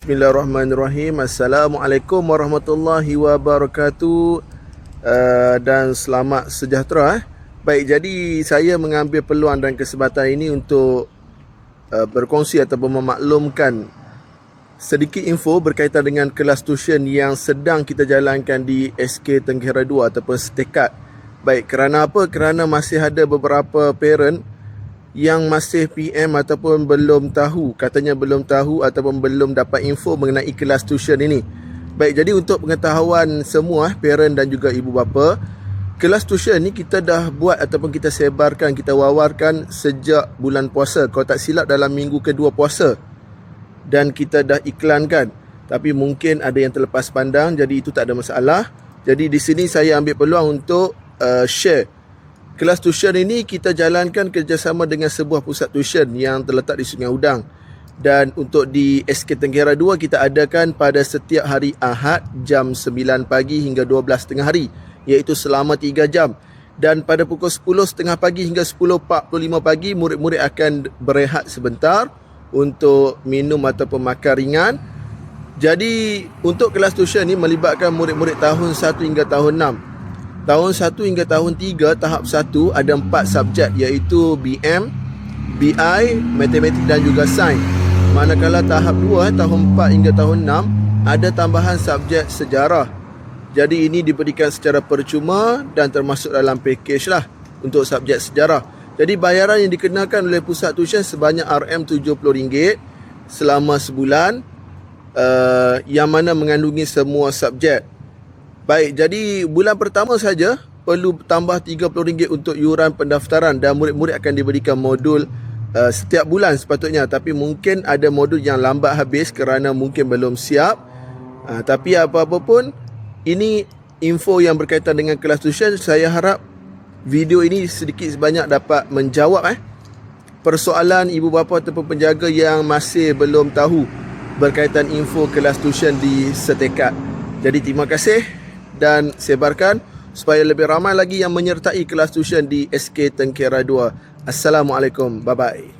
Bismillahirrahmanirrahim. Assalamualaikum warahmatullahi wabarakatuh. Uh, dan selamat sejahtera. Eh. Baik, jadi saya mengambil peluang dan kesempatan ini untuk uh, berkongsi ataupun memaklumkan sedikit info berkaitan dengan kelas tuition yang sedang kita jalankan di SK Tenggera 2 ataupun setekat. Baik, kerana apa? Kerana masih ada beberapa parent yang masih PM ataupun belum tahu, katanya belum tahu ataupun belum dapat info mengenai kelas tuition ini. Baik, jadi untuk pengetahuan semua parent dan juga ibu bapa, kelas tuition ni kita dah buat ataupun kita sebarkan, kita wawarkan sejak bulan puasa. Kalau tak silap dalam minggu kedua puasa. Dan kita dah iklankan. Tapi mungkin ada yang terlepas pandang, jadi itu tak ada masalah. Jadi di sini saya ambil peluang untuk uh, share Kelas tuition ini kita jalankan kerjasama dengan sebuah pusat tuition yang terletak di Sungai Udang. Dan untuk di SK Tenggera 2 kita adakan pada setiap hari Ahad jam 9 pagi hingga 12 tengah hari. Iaitu selama 3 jam. Dan pada pukul 10 setengah pagi hingga 10.45 pagi murid-murid akan berehat sebentar untuk minum ataupun makan ringan. Jadi untuk kelas tuition ini melibatkan murid-murid tahun 1 hingga tahun 6 tahun 1 hingga tahun 3 tahap 1 ada 4 subjek iaitu BM, BI, matematik dan juga sains. Manakala tahap 2 tahun 4 hingga tahun 6 ada tambahan subjek sejarah. Jadi ini diberikan secara percuma dan termasuk dalam package lah untuk subjek sejarah. Jadi bayaran yang dikenakan oleh pusat tuition sebanyak RM70 selama sebulan uh, yang mana mengandungi semua subjek. Baik, jadi bulan pertama saja perlu tambah RM30 untuk yuran pendaftaran dan murid-murid akan diberikan modul uh, setiap bulan sepatutnya tapi mungkin ada modul yang lambat habis kerana mungkin belum siap. Uh, tapi apa-apa pun ini info yang berkaitan dengan kelas tuition saya harap video ini sedikit sebanyak dapat menjawab eh persoalan ibu bapa ataupun penjaga yang masih belum tahu berkaitan info kelas tuition di setekat. Jadi terima kasih dan sebarkan supaya lebih ramai lagi yang menyertai kelas tuition di SK Tengkera 2. Assalamualaikum. Bye bye.